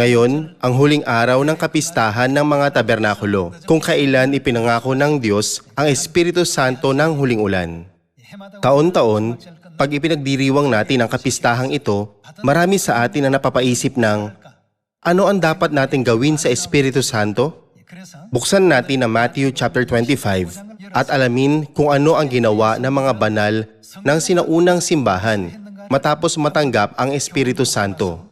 Ngayon, ang huling araw ng kapistahan ng mga tabernakulo, kung kailan ipinangako ng Diyos ang Espiritu Santo ng huling ulan. Taon-taon, pag ipinagdiriwang natin ang kapistahang ito, marami sa atin ang napapaisip ng, ano ang dapat nating gawin sa Espiritu Santo? Buksan natin ang Matthew chapter 25 at alamin kung ano ang ginawa ng mga banal ng sinaunang simbahan matapos matanggap ang Espiritu Santo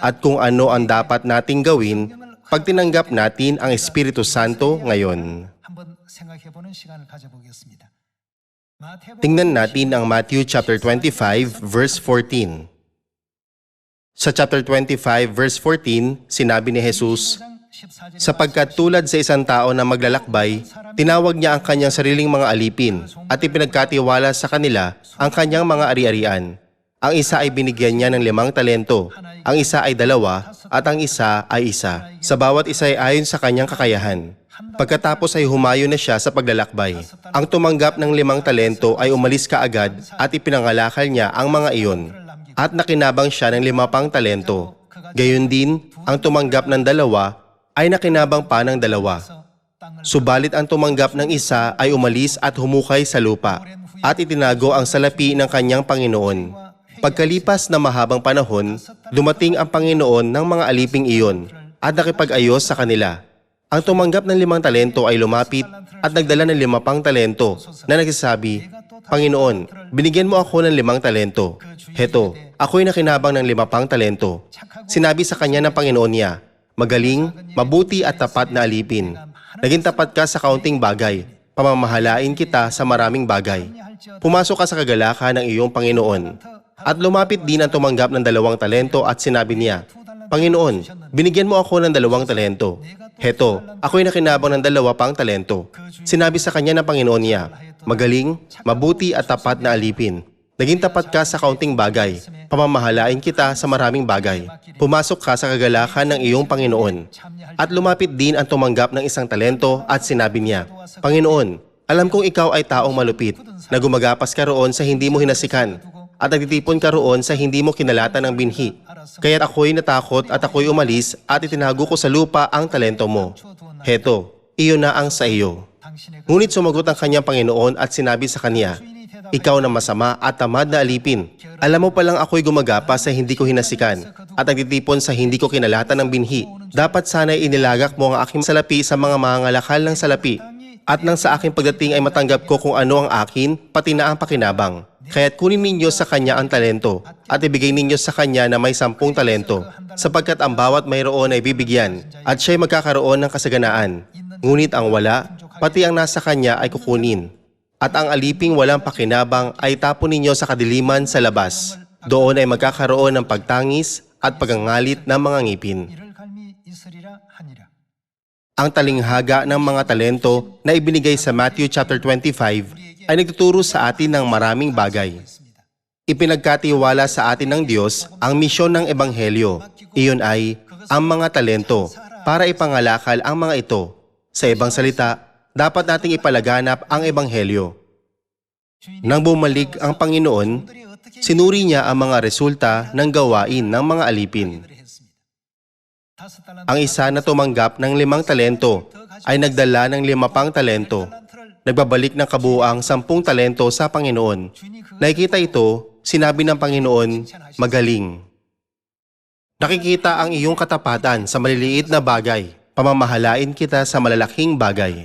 at kung ano ang dapat nating gawin pag tinanggap natin ang Espiritu Santo ngayon. Tingnan natin ang Matthew chapter 25 verse 14. Sa chapter 25 verse 14, sinabi ni Jesus, Sapagkat tulad sa isang tao na maglalakbay, tinawag niya ang kanyang sariling mga alipin at ipinagkatiwala sa kanila ang kanyang mga ari-arian ang isa ay binigyan niya ng limang talento, ang isa ay dalawa, at ang isa ay isa. Sa bawat isa ay ayon sa kanyang kakayahan. Pagkatapos ay humayo na siya sa paglalakbay. Ang tumanggap ng limang talento ay umalis kaagad at ipinangalakal niya ang mga iyon. At nakinabang siya ng lima pang talento. Gayon din, ang tumanggap ng dalawa ay nakinabang pa ng dalawa. Subalit ang tumanggap ng isa ay umalis at humukay sa lupa at itinago ang salapi ng kanyang Panginoon. Pagkalipas na mahabang panahon, dumating ang Panginoon ng mga aliping iyon at nakipag-ayos sa kanila. Ang tumanggap ng limang talento ay lumapit at nagdala ng lima pang talento na nagsasabi, Panginoon, binigyan mo ako ng limang talento. Heto, ako'y nakinabang ng lima pang talento. Sinabi sa kanya ng Panginoon niya, Magaling, mabuti at tapat na alipin. Naging tapat ka sa kaunting bagay. Pamamahalain kita sa maraming bagay. Pumasok ka sa kagalakan ng iyong Panginoon. At lumapit din ang tumanggap ng dalawang talento at sinabi niya, Panginoon, binigyan mo ako ng dalawang talento. Heto, ako'y nakinabang ng dalawa pang talento. Sinabi sa kanya ng Panginoon niya, Magaling, mabuti at tapat na alipin. Naging tapat ka sa kaunting bagay. Pamamahalain kita sa maraming bagay. Pumasok ka sa kagalakan ng iyong Panginoon. At lumapit din ang tumanggap ng isang talento at sinabi niya, Panginoon, alam kong ikaw ay taong malupit, na gumagapas ka roon sa hindi mo hinasikan, at nagtitipon ka roon sa hindi mo kinalatan ng binhi. Kaya't ako'y natakot at ako'y umalis at itinago ko sa lupa ang talento mo. Heto, iyon na ang sa iyo. Ngunit sumagot ang kanyang Panginoon at sinabi sa kanya, Ikaw na masama at tamad na alipin. Alam mo palang ako'y gumagapa sa hindi ko hinasikan at nagtitipon sa hindi ko kinalatan ng binhi. Dapat sana'y inilagak mo ang aking salapi sa mga mangalakal ng salapi. At nang sa aking pagdating ay matanggap ko kung ano ang akin, pati na ang pakinabang. Kaya't kunin ninyo sa kanya ang talento at ibigay ninyo sa kanya na may sampung talento sapagkat ang bawat mayroon ay bibigyan at siya'y magkakaroon ng kasaganaan. Ngunit ang wala, pati ang nasa kanya ay kukunin. At ang aliping walang pakinabang ay tapon ninyo sa kadiliman sa labas. Doon ay magkakaroon ng pagtangis at pagangalit ng mga ngipin. Ang talinghaga ng mga talento na ibinigay sa Matthew chapter 25 ay nagtuturo sa atin ng maraming bagay. Ipinagkatiwala sa atin ng Diyos ang misyon ng Ebanghelyo. Iyon ay ang mga talento para ipangalakal ang mga ito. Sa ibang salita, dapat nating ipalaganap ang Ebanghelyo. Nang bumalik ang Panginoon, sinuri niya ang mga resulta ng gawain ng mga alipin. Ang isa na tumanggap ng limang talento ay nagdala ng lima pang talento. Nagbabalik ng kabuang sampung talento sa Panginoon. Nakikita ito, sinabi ng Panginoon, magaling. Nakikita ang iyong katapatan sa maliliit na bagay. Pamamahalain kita sa malalaking bagay.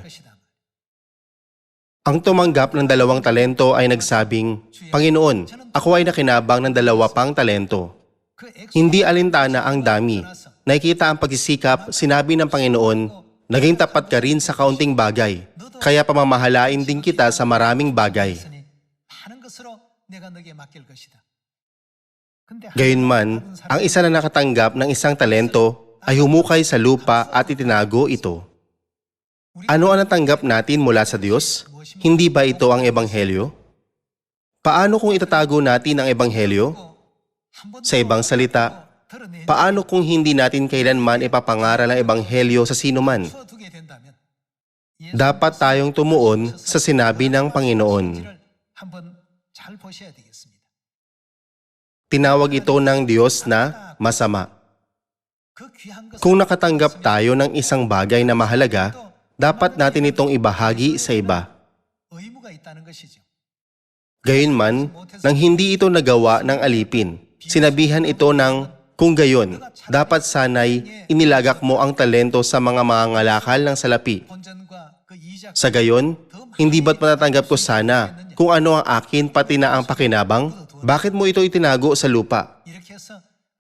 Ang tumanggap ng dalawang talento ay nagsabing, Panginoon, ako ay nakinabang ng dalawa pang talento. Hindi alintana ang dami nakikita ang pagsisikap, sinabi ng Panginoon, naging tapat ka rin sa kaunting bagay, kaya pamamahalain din kita sa maraming bagay. Gayunman, ang isa na nakatanggap ng isang talento ay humukay sa lupa at itinago ito. Ano ang natanggap natin mula sa Diyos? Hindi ba ito ang Ebanghelyo? Paano kung itatago natin ang Ebanghelyo? Sa ibang salita, Paano kung hindi natin kailanman ipapangaral ang Ebanghelyo sa sinuman? Dapat tayong tumuon sa sinabi ng Panginoon. Tinawag ito ng Diyos na masama. Kung nakatanggap tayo ng isang bagay na mahalaga, dapat natin itong ibahagi sa iba. Gayunman, nang hindi ito nagawa ng alipin, sinabihan ito ng kung gayon, dapat sanay inilagak mo ang talento sa mga mangangalakal ng salapi. Sa gayon, hindi ba't matatanggap ko sana kung ano ang akin pati na ang pakinabang? Bakit mo ito itinago sa lupa?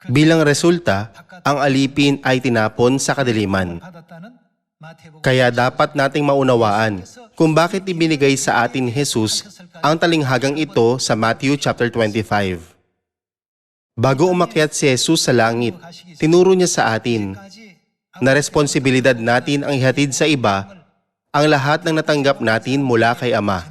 Bilang resulta, ang alipin ay tinapon sa kadiliman. Kaya dapat nating maunawaan kung bakit ibinigay sa atin ni Jesus ang talinghagang ito sa Matthew chapter 25. Bago umakyat si Jesus sa langit, tinuro niya sa atin na responsibilidad natin ang ihatid sa iba ang lahat ng natanggap natin mula kay Ama.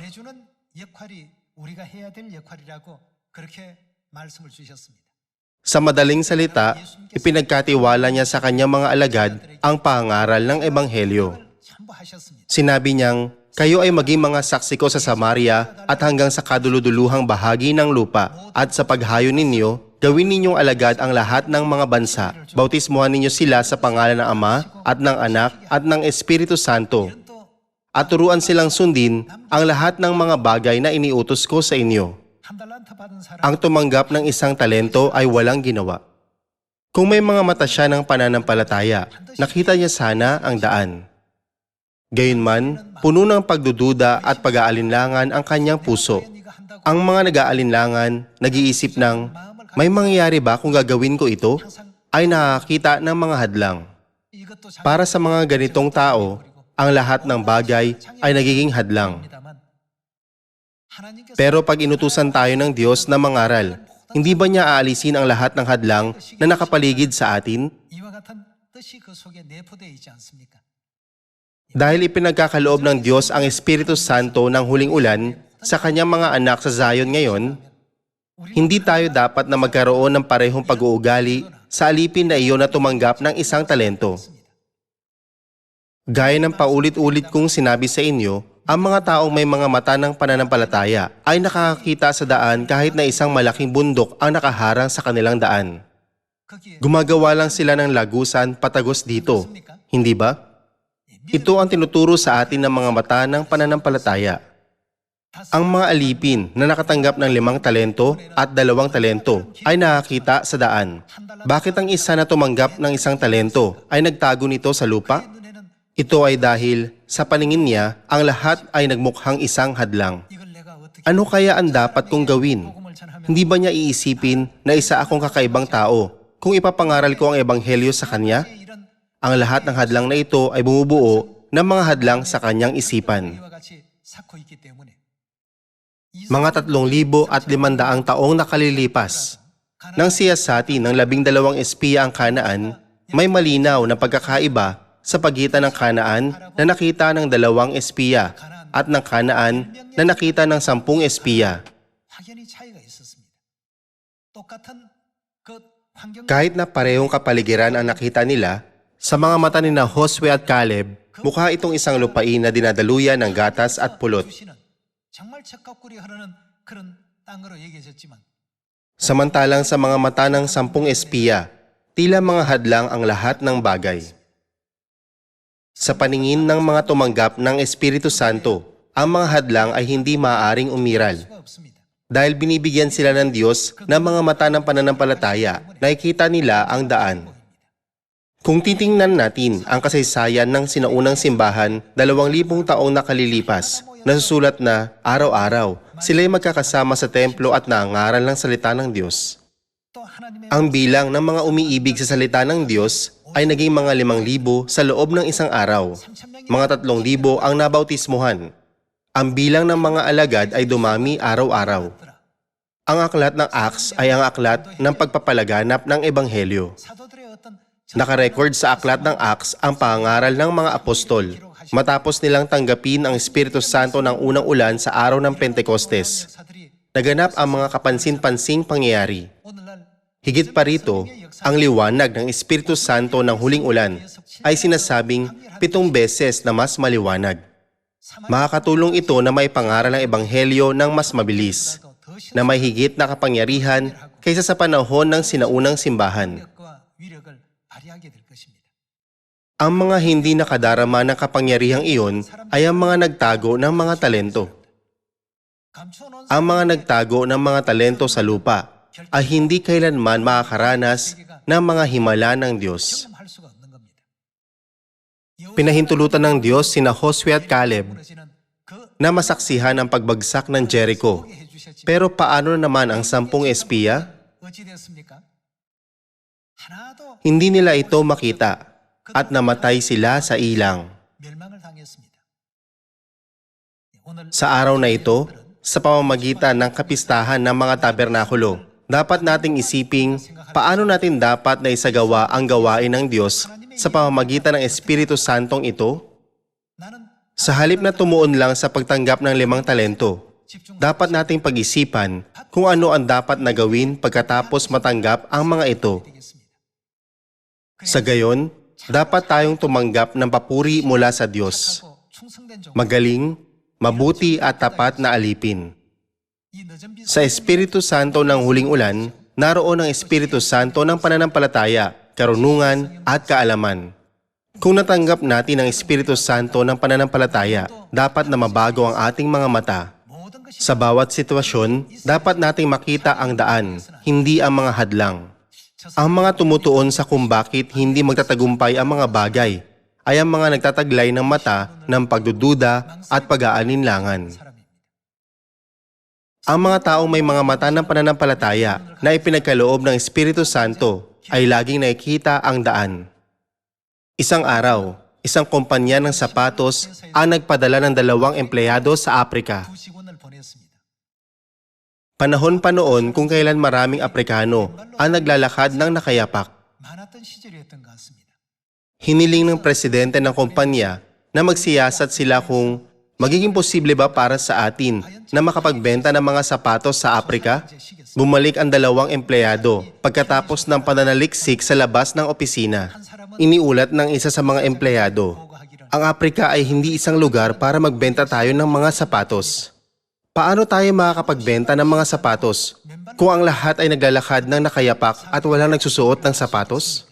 Sa madaling salita, ipinagkatiwala niya sa kanyang mga alagad ang pangaral ng Ebanghelyo. Sinabi niyang, kayo ay maging mga saksi ko sa Samaria at hanggang sa kaduluduluhang bahagi ng lupa at sa paghayo ninyo, Gawin ninyong alagad ang lahat ng mga bansa. Bautismuhan ninyo sila sa pangalan ng Ama at ng Anak at ng Espiritu Santo. At turuan silang sundin ang lahat ng mga bagay na iniutos ko sa inyo. Ang tumanggap ng isang talento ay walang ginawa. Kung may mga mata siya ng pananampalataya, nakita niya sana ang daan. Gayunman, puno ng pagdududa at pag-aalinlangan ang kanyang puso. Ang mga nag-aalinlangan, nag-iisip ng, may mangyayari ba kung gagawin ko ito? Ay nakakita ng mga hadlang. Para sa mga ganitong tao, ang lahat ng bagay ay nagiging hadlang. Pero pag inutusan tayo ng Diyos na mangaral, hindi ba niya aalisin ang lahat ng hadlang na nakapaligid sa atin? Dahil ipinagkakaloob ng Diyos ang Espiritu Santo ng huling ulan sa kanyang mga anak sa Zion ngayon, hindi tayo dapat na magkaroon ng parehong pag-uugali sa alipin na iyon na tumanggap ng isang talento. Gaya ng paulit-ulit kong sinabi sa inyo, ang mga taong may mga mata ng pananampalataya ay nakakakita sa daan kahit na isang malaking bundok ang nakaharang sa kanilang daan. Gumagawa lang sila ng lagusan patagos dito, hindi ba? Ito ang tinuturo sa atin ng mga mata ng pananampalataya. Ang mga alipin na nakatanggap ng limang talento at dalawang talento ay nakakita sa daan. Bakit ang isa na tumanggap ng isang talento ay nagtago nito sa lupa? Ito ay dahil sa paningin niya ang lahat ay nagmukhang isang hadlang. Ano kaya ang dapat kong gawin? Hindi ba niya iisipin na isa akong kakaibang tao kung ipapangaral ko ang ebanghelyo sa kanya? Ang lahat ng hadlang na ito ay bumubuo ng mga hadlang sa kanyang isipan mga 3,500 taong nakalilipas. Nang siyasati ng labing dalawang espiya ang kanaan, may malinaw na pagkakaiba sa pagitan ng kanaan na nakita ng dalawang espiya at ng kanaan na nakita ng sampung espiya. Kahit na parehong kapaligiran ang nakita nila, sa mga mata ni na Josue at Caleb, mukha itong isang lupain na dinadaluyan ng gatas at pulot. 주시는 정말 척각꿀이 흐르는 그런 땅으로 얘기해졌지만 Samantalang sa mga mata ng sampung espiya, tila mga hadlang ang lahat ng bagay. Sa paningin ng mga tumanggap ng Espiritu Santo, ang mga hadlang ay hindi maaaring umiral. 수가 없습니다. Dahil binibigyan sila ng Diyos ng mga mata ng pananampalataya, nakikita nila ang daan. Kung titingnan natin ang kasaysayan ng sinaunang simbahan, dalawang libong taong nakalilipas, nasusulat na araw-araw sila'y magkakasama sa templo at naangaral ng salita ng Diyos. Ang bilang ng mga umiibig sa salita ng Diyos ay naging mga limang libo sa loob ng isang araw. Mga tatlong libo ang nabautismuhan. Ang bilang ng mga alagad ay dumami araw-araw. Ang aklat ng Acts ay ang aklat ng pagpapalaganap ng Ebanghelyo. Nakarecord sa aklat ng Acts ang pangaral ng mga apostol, matapos nilang tanggapin ang Espiritu Santo ng unang ulan sa araw ng Pentecostes. Naganap ang mga kapansin-pansing pangyayari. Higit pa rito, ang liwanag ng Espiritu Santo ng huling ulan ay sinasabing pitong beses na mas maliwanag. Makakatulong ito na may pangaral ang Ebanghelyo ng mas mabilis, na may higit na kapangyarihan kaysa sa panahon ng sinaunang simbahan. Ang mga hindi nakadarama ng kapangyarihang iyon ay ang mga nagtago ng mga talento. Ang mga nagtago ng mga talento sa lupa ay hindi kailanman makakaranas ng mga himala ng Diyos. Pinahintulutan ng Diyos sina Josue at Caleb na masaksihan ang pagbagsak ng Jericho. Pero paano naman ang sampung espiya? Hindi nila ito makita at namatay sila sa ilang. Sa araw na ito, sa pamamagitan ng kapistahan ng mga tabernakulo, dapat nating isiping paano natin dapat na isagawa ang gawain ng Diyos sa pamamagitan ng Espiritu Santong ito? Sa halip na tumuon lang sa pagtanggap ng limang talento, dapat nating pag-isipan kung ano ang dapat na gawin pagkatapos matanggap ang mga ito. Sa gayon, dapat tayong tumanggap ng papuri mula sa Diyos. Magaling, mabuti at tapat na alipin. Sa Espiritu Santo ng huling ulan, naroon ang Espiritu Santo ng pananampalataya, karunungan at kaalaman. Kung natanggap natin ang Espiritu Santo ng pananampalataya, dapat na mabago ang ating mga mata. Sa bawat sitwasyon, dapat nating makita ang daan, hindi ang mga hadlang. Ang mga tumutuon sa kung bakit hindi magtatagumpay ang mga bagay ay ang mga nagtataglay ng mata ng pagdududa at pag-aalinlangan. Ang mga taong may mga mata ng pananampalataya na ipinagkaloob ng Espiritu Santo ay laging nakikita ang daan. Isang araw, isang kumpanya ng sapatos ang nagpadala ng dalawang empleyado sa Afrika Panahon pa noon kung kailan maraming Aprikano ang naglalakad ng nakayapak. Hiniling ng presidente ng kumpanya na magsiyasat sila kung magiging posible ba para sa atin na makapagbenta ng mga sapatos sa Aprika? Bumalik ang dalawang empleyado pagkatapos ng pananaliksik sa labas ng opisina. Iniulat ng isa sa mga empleyado, ang Aprika ay hindi isang lugar para magbenta tayo ng mga sapatos. Paano tayo makakapagbenta ng mga sapatos kung ang lahat ay naglalakad ng nakayapak at walang nagsusuot ng sapatos?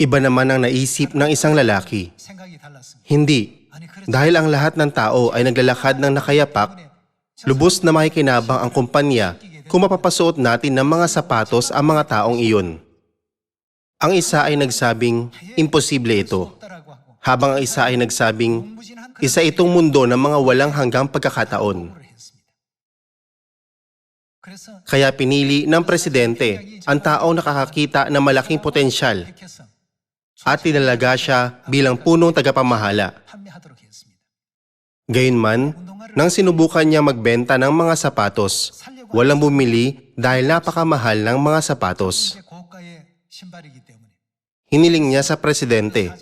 Iba naman ang naisip ng isang lalaki. Hindi, dahil ang lahat ng tao ay naglalakad ng nakayapak, lubos na makikinabang ang kumpanya kung mapapasuot natin ng mga sapatos ang mga taong iyon. Ang isa ay nagsabing, imposible ito habang ang isa ay nagsabing, isa itong mundo ng mga walang hanggang pagkakataon. Kaya pinili ng presidente ang taong nakakakita ng malaking potensyal at tinalaga siya bilang punong tagapamahala. Gayunman, nang sinubukan niya magbenta ng mga sapatos, walang bumili dahil napakamahal ng mga sapatos. Hiniling niya sa presidente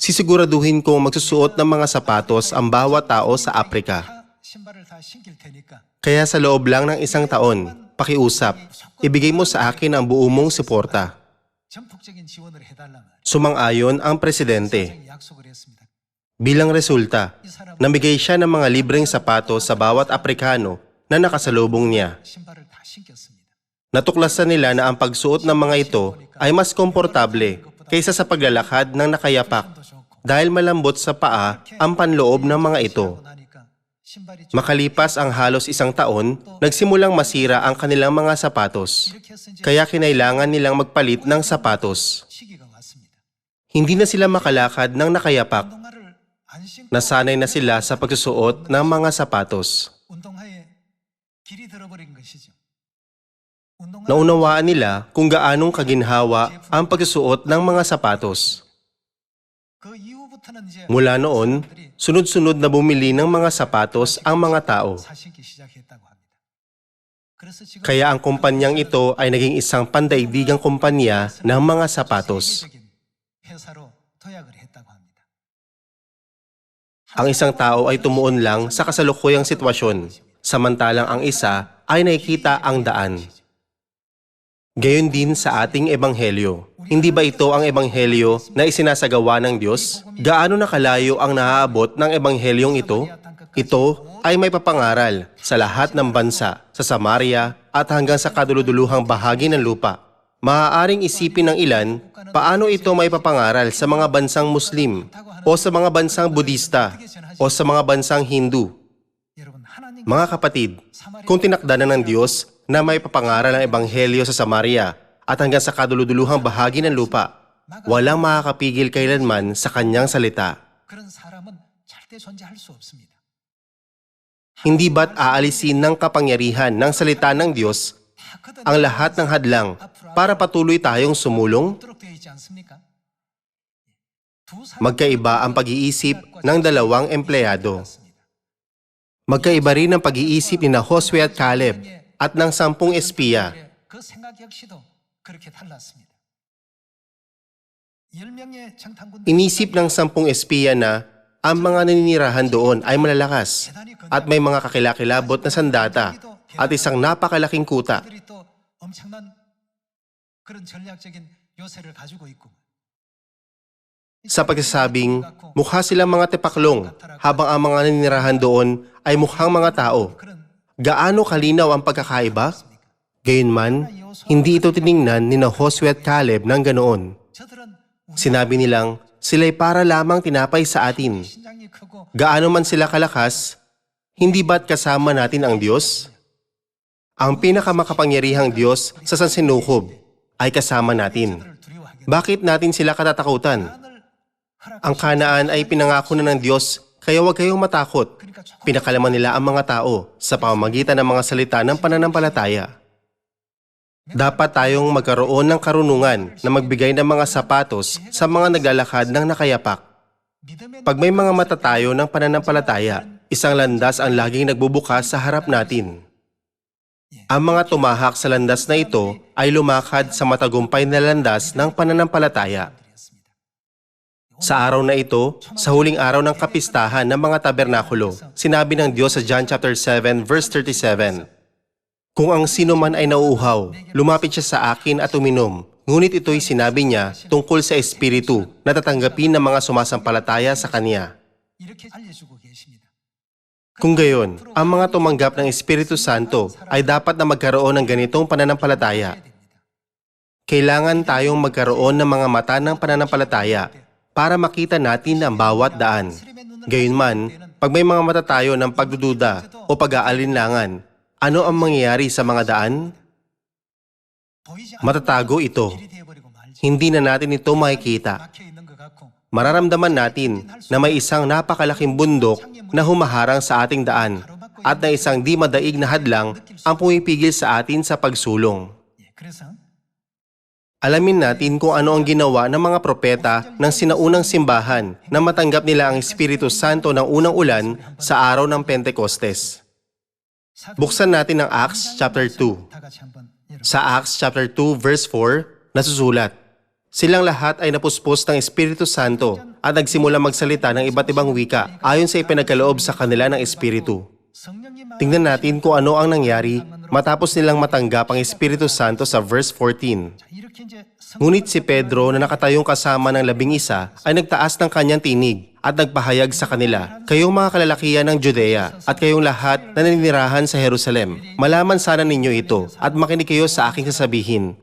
sisiguraduhin kong magsusuot ng mga sapatos ang bawat tao sa Afrika. Kaya sa loob lang ng isang taon, pakiusap, ibigay mo sa akin ang buo mong suporta. Sumang-ayon ang presidente. Bilang resulta, namigay siya ng mga libreng sapatos sa bawat Aprikano na nakasalubong niya. Natuklasan nila na ang pagsuot ng mga ito ay mas komportable kaysa sa paglalakad ng nakayapak dahil malambot sa paa ang panloob ng mga ito. Makalipas ang halos isang taon, nagsimulang masira ang kanilang mga sapatos, kaya kinailangan nilang magpalit ng sapatos. Hindi na sila makalakad ng nakayapak. Nasanay na sila sa pagsusuot ng mga sapatos naunawaan nila kung gaanong kaginhawa ang pagsusuot ng mga sapatos. Mula noon, sunod-sunod na bumili ng mga sapatos ang mga tao. Kaya ang kumpanyang ito ay naging isang pandaigdigang kumpanya ng mga sapatos. Ang isang tao ay tumuon lang sa kasalukuyang sitwasyon, samantalang ang isa ay nakikita ang daan. Gayon din sa ating ebanghelyo. Hindi ba ito ang ebanghelyo na isinasagawa ng Diyos? Gaano nakalayo ang naaabot ng ebanghelyong ito? Ito ay may papangaral sa lahat ng bansa, sa Samaria at hanggang sa kaduluduluhang bahagi ng lupa. Maaaring isipin ng ilan paano ito may papangaral sa mga bansang Muslim o sa mga bansang Budista o sa mga bansang Hindu. Mga kapatid, kung tinakda na ng Diyos na may papangaral ang Ebanghelyo sa Samaria at hanggang sa kaduluduluhang bahagi ng lupa, walang makakapigil kailanman sa kanyang salita. Hindi ba't aalisin ng kapangyarihan ng salita ng Diyos ang lahat ng hadlang para patuloy tayong sumulong? Magkaiba ang pag-iisip ng dalawang empleyado. Magkaiba rin ang pag-iisip ni na Josue at Caleb at ng sampung espiya. Inisip ng sampung espiya na ang mga naninirahan doon ay malalakas at may mga kakilakilabot na sandata at isang napakalaking kuta sa pagsasabing mukha silang mga tepaklong habang ang mga ninirahan doon ay mukhang mga tao. Gaano kalinaw ang pagkakaiba? Gayunman, hindi ito tiningnan ni na Josue at Caleb ng ganoon. Sinabi nilang sila'y para lamang tinapay sa atin. Gaano man sila kalakas, hindi ba't kasama natin ang Diyos? Ang pinakamakapangyarihang Diyos sa sansinukob ay kasama natin. Bakit natin sila katatakutan? Ang kanaan ay pinangako na ng Diyos, kaya huwag kayong matakot. Pinakalaman nila ang mga tao sa pamamagitan ng mga salita ng pananampalataya. Dapat tayong magkaroon ng karunungan na magbigay ng mga sapatos sa mga naglalakad ng nakayapak. Pag may mga mata tayo ng pananampalataya, isang landas ang laging nagbubukas sa harap natin. Ang mga tumahak sa landas na ito ay lumakad sa matagumpay na landas ng pananampalataya. Sa araw na ito, sa huling araw ng kapistahan ng mga tabernakulo, sinabi ng Diyos sa John chapter 7 verse 37, Kung ang sino man ay nauuhaw, lumapit siya sa akin at uminom. Ngunit ito'y sinabi niya tungkol sa Espiritu na tatanggapin ng mga sumasampalataya sa Kanya. Kung gayon, ang mga tumanggap ng Espiritu Santo ay dapat na magkaroon ng ganitong pananampalataya. Kailangan tayong magkaroon ng mga mata ng pananampalataya para makita natin ang bawat daan. Gayunman, pag may mga mata tayo ng pagdududa o pag-aalinlangan, ano ang mangyayari sa mga daan? Matatago ito. Hindi na natin ito makikita. Mararamdaman natin na may isang napakalaking bundok na humaharang sa ating daan at na isang di madaig na hadlang ang pumipigil sa atin sa pagsulong. Alamin natin kung ano ang ginawa ng mga propeta ng sinaunang simbahan na matanggap nila ang Espiritu Santo ng unang ulan sa araw ng Pentecostes. Buksan natin ang Acts chapter 2. Sa Acts chapter 2 verse 4 nasusulat, Silang lahat ay napuspos ng Espiritu Santo at nagsimula magsalita ng iba't ibang wika ayon sa ipinagkaloob sa kanila ng Espiritu. Tingnan natin kung ano ang nangyari matapos nilang matanggap ang Espiritu Santo sa verse 14. Ngunit si Pedro na nakatayong kasama ng labing isa ay nagtaas ng kanyang tinig at nagpahayag sa kanila, Kayong mga kalalakihan ng Judea at kayong lahat na naninirahan sa Jerusalem, malaman sana ninyo ito at makinig kayo sa aking sasabihin.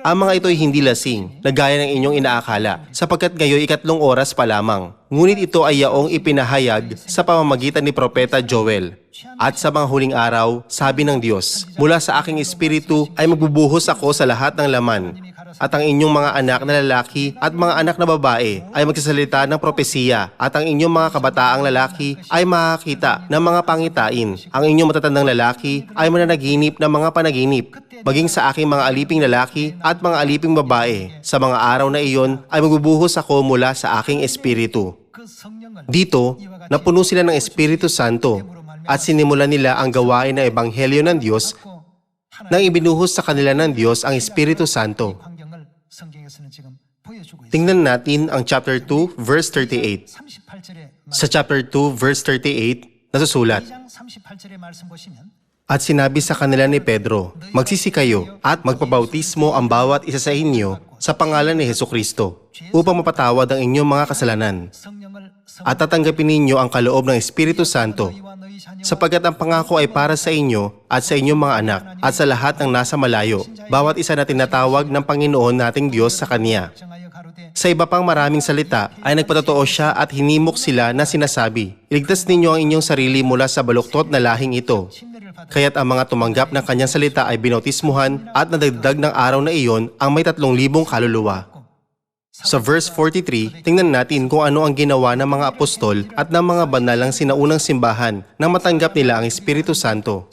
Ang mga ito ay hindi lasing, na gaya ng inyong inaakala, sapagkat ngayon ikatlong oras pa lamang. Ngunit ito ay yaong ipinahayag sa pamamagitan ni Propeta Joel. At sa mga huling araw, sabi ng Diyos, mula sa aking espiritu ay magbubuhos ako sa lahat ng laman at ang inyong mga anak na lalaki at mga anak na babae ay magsasalita ng propesiya at ang inyong mga kabataang lalaki ay makakita ng mga pangitain. Ang inyong matatandang lalaki ay mananaginip ng mga panaginip maging sa aking mga aliping lalaki at mga aliping babae. Sa mga araw na iyon ay magbubuhos ako mula sa aking espiritu. Dito, napuno sila ng Espiritu Santo at sinimula nila ang gawain ng Ebanghelyo ng Diyos nang ibinuhos sa kanila ng Diyos ang Espiritu Santo. Tingnan natin ang chapter 2, verse 38. Sa chapter 2, verse 38, nasusulat, At sinabi sa kanila ni Pedro, Magsisi kayo at magpabautismo ang bawat isa sa inyo sa pangalan ni Heso Kristo upang mapatawad ang inyong mga kasalanan at tatanggapin ninyo ang kaloob ng Espiritu Santo sapagkat ang pangako ay para sa inyo at sa inyong mga anak at sa lahat ng nasa malayo, bawat isa na tinatawag ng Panginoon nating Diyos sa Kanya. Sa iba pang maraming salita ay nagpatotoo siya at hinimok sila na sinasabi, Iligtas ninyo ang inyong sarili mula sa baluktot na lahing ito. Kaya't ang mga tumanggap ng kanyang salita ay binautismuhan at nadagdag ng araw na iyon ang may tatlong libong kaluluwa. Sa verse 43, tingnan natin kung ano ang ginawa ng mga apostol at ng mga banalang sinaunang simbahan nang matanggap nila ang Espiritu Santo.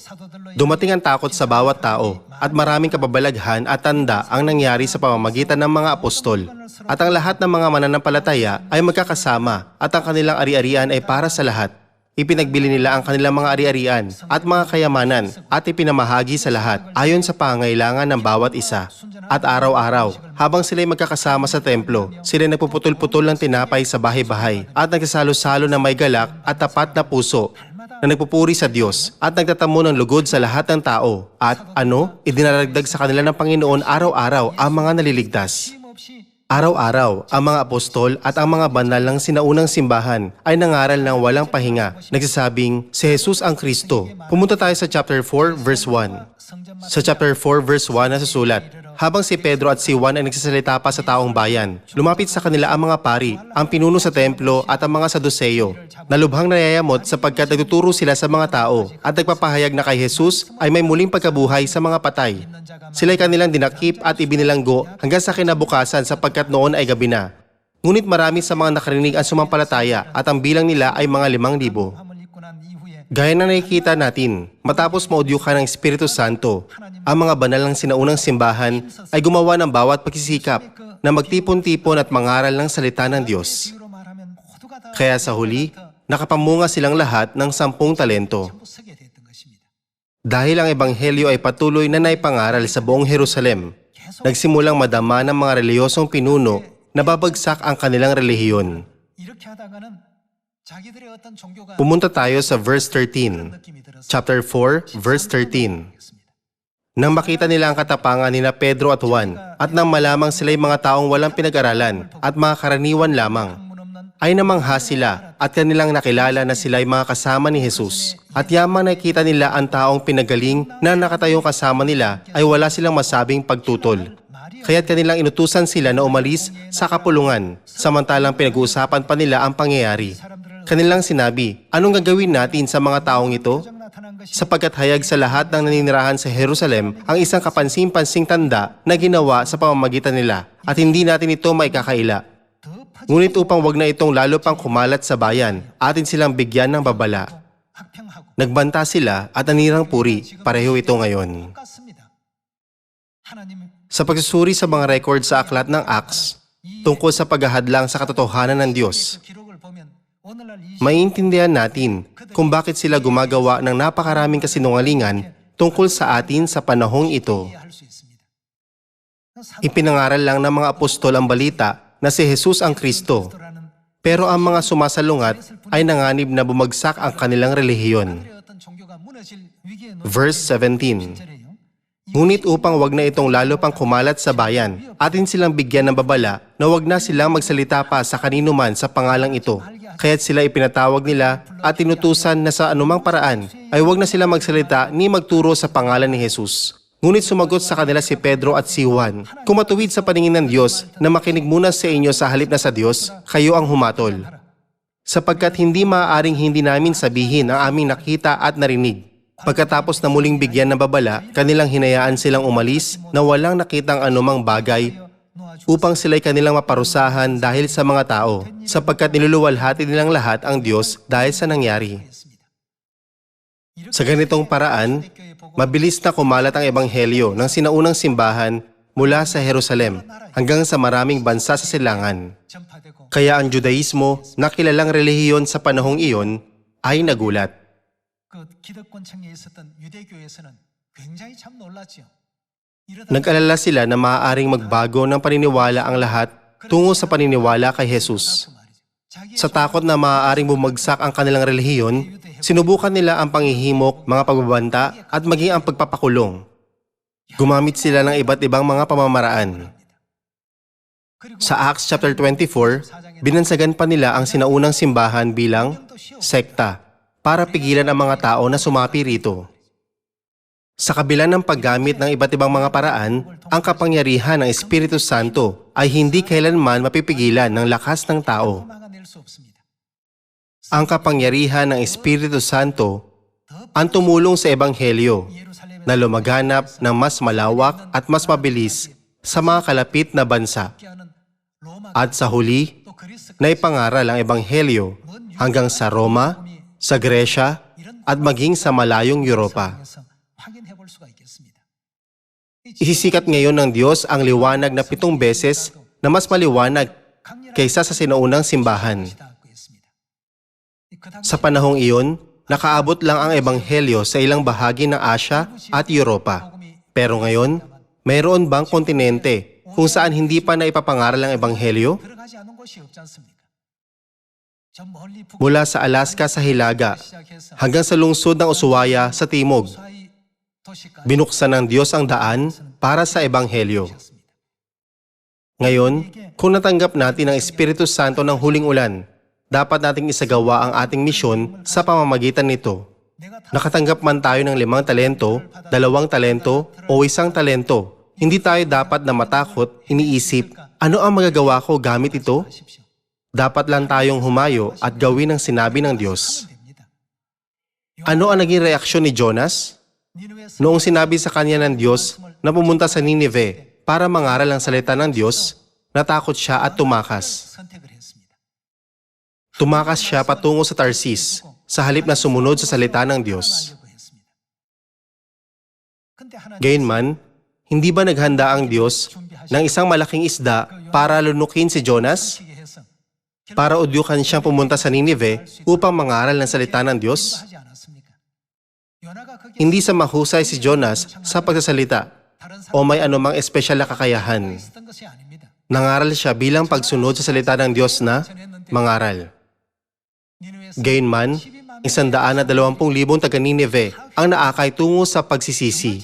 Dumating ang takot sa bawat tao at maraming kababalaghan at tanda ang nangyari sa pamamagitan ng mga apostol. At ang lahat ng mga mananampalataya ay magkakasama at ang kanilang ari-arian ay para sa lahat. Ipinagbili nila ang kanilang mga ari-arian at mga kayamanan at ipinamahagi sa lahat ayon sa pangailangan ng bawat isa. At araw-araw, habang sila'y magkakasama sa templo, sila nagpuputol-putol ng tinapay sa bahay-bahay at nagsasalo-salo ng may galak at tapat na puso na nagpupuri sa Diyos at nagtatamo ng lugod sa lahat ng tao. At ano, idinaragdag sa kanila ng Panginoon araw-araw ang mga naliligtas. Araw-araw, ang mga apostol at ang mga banal ng sinaunang simbahan ay nangaral ng walang pahinga, nagsasabing, si Jesus ang Kristo. Pumunta tayo sa chapter 4, verse 1. Sa chapter 4, verse 1 na susulat, habang si Pedro at si Juan ay nagsasalita pa sa taong bayan, lumapit sa kanila ang mga pari, ang pinuno sa templo at ang mga saduseyo, na lubhang nayayamot sapagkat nagtuturo sila sa mga tao at nagpapahayag na kay Jesus ay may muling pagkabuhay sa mga patay. Sila'y kanilang dinakip at ibinilanggo hanggang sa kinabukasan sapagkat noon ay gabi na. Ngunit marami sa mga nakarinig ang sumampalataya at ang bilang nila ay mga limang libo. Gaya na nakikita natin, matapos maudyukan ng Espiritu Santo, ang mga banal ng sinaunang simbahan ay gumawa ng bawat pagsisikap na magtipon-tipon at mangaral ng salita ng Diyos. Kaya sa huli, nakapamunga silang lahat ng sampung talento. Dahil ang ebanghelyo ay patuloy na naipangaral sa buong Jerusalem, nagsimulang madama ng mga reliyosong pinuno na babagsak ang kanilang relihiyon. Pumunta tayo sa verse 13, chapter 4, verse 13. Nang makita nila ang katapangan ni na Pedro at Juan at nang malamang sila'y mga taong walang pinag-aralan at mga karaniwan lamang, ay namangha sila at kanilang nakilala na sila'y mga kasama ni Jesus. At yamang nakita nila ang taong pinagaling na nakatayong kasama nila ay wala silang masabing pagtutol. Kaya't kanilang inutusan sila na umalis sa kapulungan, samantalang pinag-uusapan pa nila ang pangyayari. Kanilang sinabi, anong gagawin natin sa mga taong ito? Sapagkat hayag sa lahat ng naninirahan sa Jerusalem ang isang kapansin-pansing tanda na ginawa sa pamamagitan nila at hindi natin ito maikakaila. Ngunit upang wag na itong lalo pang kumalat sa bayan, atin silang bigyan ng babala. Nagbanta sila at nanirang puri, pareho ito ngayon. Sa pagsusuri sa mga record sa aklat ng Acts, tungkol sa paghahadlang sa katotohanan ng Diyos, maiintindihan natin kung bakit sila gumagawa ng napakaraming kasinungalingan tungkol sa atin sa panahong ito. Ipinangaral lang ng mga apostol ang balita na si Jesus ang Kristo, pero ang mga sumasalungat ay nanganib na bumagsak ang kanilang relihiyon. Verse 17 Ngunit upang wag na itong lalo pang kumalat sa bayan, atin silang bigyan ng babala na wag na silang magsalita pa sa kanino man sa pangalang ito. Kaya't sila ipinatawag nila at tinutusan na sa anumang paraan ay wag na sila magsalita ni magturo sa pangalan ni Jesus. Ngunit sumagot sa kanila si Pedro at si Juan, Kung matuwid sa paningin ng Diyos na makinig muna sa inyo sa halip na sa Diyos, kayo ang humatol. Sapagkat hindi maaaring hindi namin sabihin ang aming nakita at narinig. Pagkatapos na muling bigyan ng babala, kanilang hinayaan silang umalis na walang nakitang anumang bagay upang sila'y kanilang maparusahan dahil sa mga tao, sapagkat niluluwalhati nilang lahat ang Diyos dahil sa nangyari. Sa ganitong paraan, mabilis na kumalat ang ebanghelyo ng sinaunang simbahan mula sa Jerusalem hanggang sa maraming bansa sa silangan. Kaya ang Judaismo na kilalang relihiyon sa panahong iyon ay nagulat. Nag-alala sila na maaaring magbago ng paniniwala ang lahat tungo sa paniniwala kay Jesus. Sa takot na maaaring bumagsak ang kanilang relihiyon, sinubukan nila ang pangihimok, mga pagbabanta at maging ang pagpapakulong. Gumamit sila ng iba't ibang mga pamamaraan. Sa Acts chapter 24, binansagan pa nila ang sinaunang simbahan bilang sekta para pigilan ang mga tao na sumapi rito. Sa kabila ng paggamit ng iba't ibang mga paraan, ang kapangyarihan ng Espiritu Santo ay hindi kailanman mapipigilan ng lakas ng tao. Ang kapangyarihan ng Espiritu Santo ang tumulong sa Ebanghelyo na lumaganap ng mas malawak at mas mabilis sa mga kalapit na bansa. At sa huli, naipangaral ang Ebanghelyo hanggang sa Roma, sa Gresya at maging sa malayong Europa. Isisikat ngayon ng Diyos ang liwanag na pitong beses na mas maliwanag kaysa sa sinaunang simbahan. Sa panahong iyon, nakaabot lang ang Ebanghelyo sa ilang bahagi ng Asya at Europa. Pero ngayon, mayroon bang kontinente kung saan hindi pa naipapangaral ang Ebanghelyo? mula sa Alaska sa Hilaga hanggang sa lungsod ng Ushuaia sa Timog. Binuksan ng Diyos ang daan para sa Ebanghelyo. Ngayon, kung natanggap natin ang Espiritu Santo ng huling ulan, dapat nating isagawa ang ating misyon sa pamamagitan nito. Nakatanggap man tayo ng limang talento, dalawang talento, o isang talento, hindi tayo dapat na matakot, iniisip, ano ang magagawa ko gamit ito? Dapat lang tayong humayo at gawin ang sinabi ng Diyos. Ano ang naging reaksyon ni Jonas? Noong sinabi sa kanya ng Diyos na pumunta sa Nineveh para mangaral ang salita ng Diyos, natakot siya at tumakas. Tumakas siya patungo sa Tarsis, sa halip na sumunod sa salita ng Diyos. Gayunman, hindi ba naghanda ang Diyos ng isang malaking isda para lunukin si Jonas? para udyukan siyang pumunta sa Ninive upang mangaral ng salita ng Diyos? Hindi sa mahusay si Jonas sa pagsasalita o may anumang espesyal na kakayahan. Nangaral siya bilang pagsunod sa salita ng Diyos na mangaral. Gainman, isang daan na dalawampung libong taga Nineve ang naakay tungo sa pagsisisi.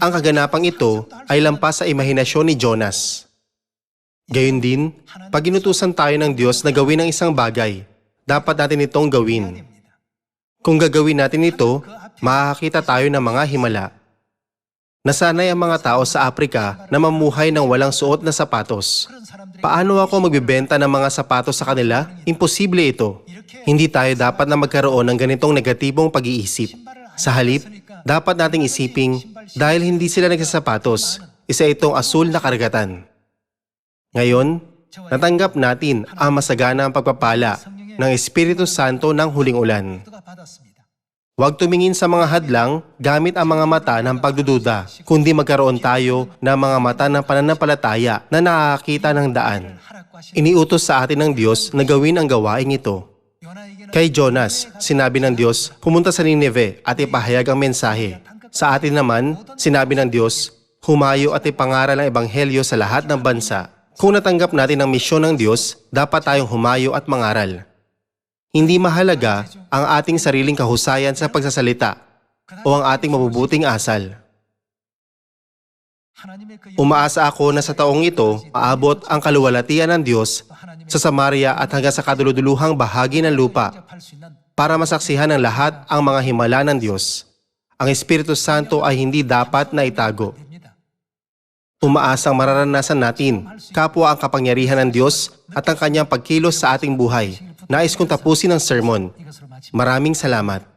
Ang kaganapang ito ay lampas sa imahinasyon ni Jonas. Gayon din, pag inutusan tayo ng Diyos na gawin ang isang bagay, dapat natin itong gawin. Kung gagawin natin ito, makakita tayo ng mga himala. Nasanay ang mga tao sa Afrika na mamuhay ng walang suot na sapatos. Paano ako magbibenta ng mga sapatos sa kanila? Imposible ito. Hindi tayo dapat na magkaroon ng ganitong negatibong pag-iisip. Sa halip, dapat nating isiping, dahil hindi sila nagsasapatos, isa itong asul na karagatan. Ngayon, natanggap natin ang masagana ang pagpapala ng Espiritu Santo ng huling ulan. Huwag tumingin sa mga hadlang gamit ang mga mata ng pagdududa, kundi magkaroon tayo ng mga mata ng pananampalataya na nakakita ng daan. Iniutos sa atin ng Diyos na gawin ang gawain ito. Kay Jonas, sinabi ng Diyos, pumunta sa Nineveh at ipahayag ang mensahe. Sa atin naman, sinabi ng Diyos, humayo at ipangaral ang ebanghelyo sa lahat ng bansa. Kung natanggap natin ang misyon ng Diyos, dapat tayong humayo at mangaral. Hindi mahalaga ang ating sariling kahusayan sa pagsasalita o ang ating mabubuting asal. Umaasa ako na sa taong ito, aabot ang kaluwalatian ng Diyos sa Samaria at hanggang sa kaduluduluhang bahagi ng lupa para masaksihan ng lahat ang mga himala ng Diyos. Ang Espiritu Santo ay hindi dapat na itago umaasang mararanasan natin kapwa ang kapangyarihan ng Diyos at ang kanyang pagkilos sa ating buhay. Nais kong tapusin ang sermon. Maraming salamat.